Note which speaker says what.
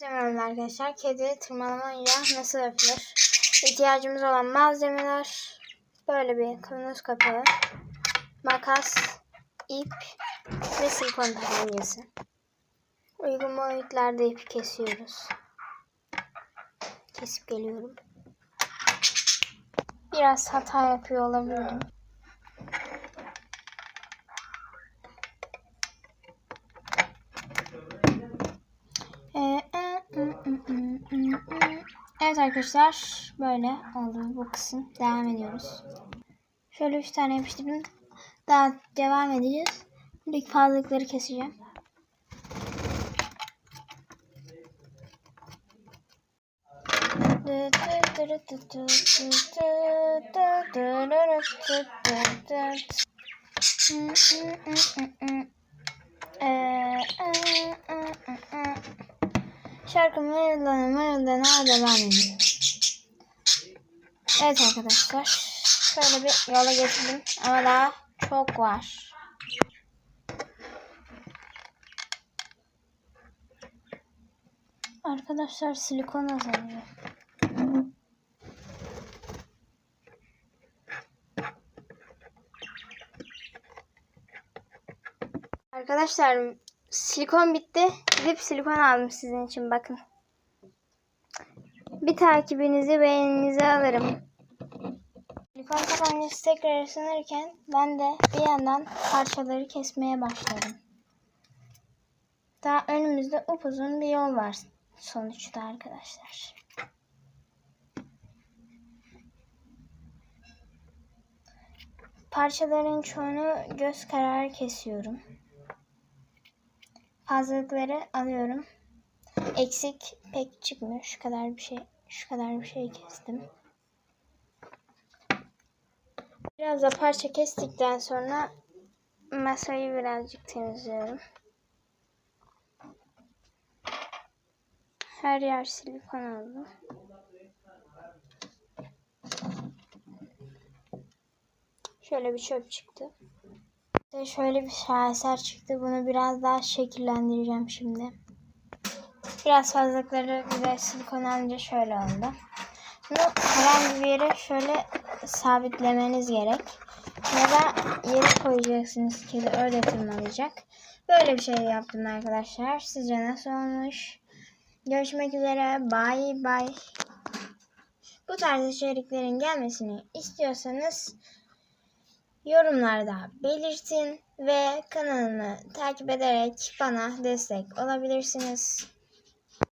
Speaker 1: Malzemeler arkadaşlar. Kedi tırmalamayla nasıl yapılır? İhtiyacımız olan malzemeler böyle bir kavanoz kapağı, makas, ip ve silikon tabancası. Uygun boyutlarda ip kesiyoruz. Kesip geliyorum. Biraz hata yapıyor olabilirim. Evet arkadaşlar böyle oldu bu kısım. Devam ediyoruz. Şöyle üç tane yapıştırdım. Daha devam edeceğiz. Buradaki fazlalıkları keseceğim. Şarkı mırıldana mırıldana devam ediyor. Evet arkadaşlar. Şöyle bir yola getirdim. Ama daha çok var. Arkadaşlar silikon azalıyor. Arkadaşlar silikon bitti. Gidip silikon aldım sizin için bakın. Bir takibinizi beğeninizi alırım. Silikon tabancası tekrar ısınırken ben de bir yandan parçaları kesmeye başladım. Daha önümüzde upuzun bir yol var sonuçta arkadaşlar. Parçaların çoğunu göz kararı kesiyorum. Fazlalıkları alıyorum. Eksik pek çıkmıyor. Şu kadar bir şey, şu kadar bir şey kestim. Biraz da parça kestikten sonra masayı birazcık temizliyorum. Her yer silikon oldu. Şöyle bir çöp çıktı. İşte şöyle bir şaheser çıktı. Bunu biraz daha şekillendireceğim şimdi. Biraz fazlalıkları bir de silikon alınca şöyle oldu. Bunu herhangi bir yere şöyle sabitlemeniz gerek. Ya da yere koyacaksınız ki de öyle tırmalayacak. Böyle bir şey yaptım arkadaşlar. Sizce nasıl olmuş? Görüşmek üzere. Bye bye. Bu tarz içeriklerin gelmesini istiyorsanız yorumlarda belirtin ve kanalımı takip ederek bana destek olabilirsiniz.